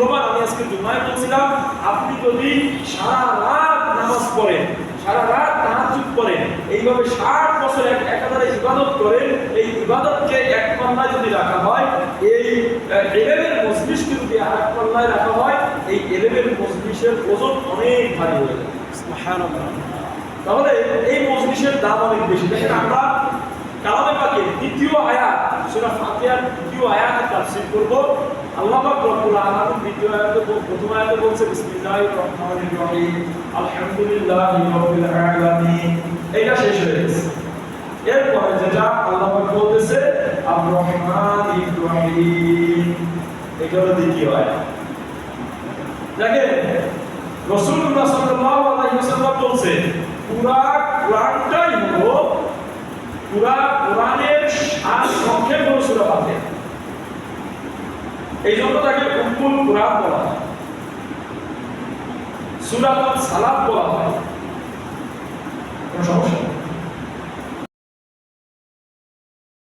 মূল্যবান আমি আজকে জুমায় বলছিলাম আপনি যদি সারা রাত নামাজ পড়েন সারা রাত তাহাজ্জুদ করেন এইভাবে ষাট বছর এক একাধারে ইবাদত করেন এই ইবাদতকে এক পাল্লায় যদি রাখা হয় এই এলেমের মজলিসকে যদি আর এক পাল্লায় রাখা হয় এই এলেমের মজলিসের ওজন অনেক ভারী হয়ে যায় তাহলে এই মজলিসের দাম অনেক বেশি। দেখেন আমরা কালামে পাকে দ্বিতীয় আয়াত সূরা দ্বিতীয় আয়াতে তাফসীর করব। আল্লাহ পাক রব্বুল আলামিন দ্বিতীয় আয়াতে প্রথম আয়াতে বলছে, বিসমিল্লাহির রহমানির রহিম, আলহামদুলিল্লাহি রাব্বিল আলামিন। এটা শেষ হয়ে গেছে। এরপরে যেটা আল্লাহ পাক বলতেছে আর রহমানির রহিম এটা হলো দ্বিতীয় আয়াত। দেখেন রসুল্লাহ সাল্লাল্লাহু আলাইহি ওয়াসাল্লাম বলছে, পুরা কোরআনটাই হলো পুরা কোরআনের সার সংক্ষেপ হলো সূরা ফাতিহা এই জন্য তাকে উম্মুল কোরআন বলা হয় সূরাতুল সালাত বলা হয় কোনো সমস্যা।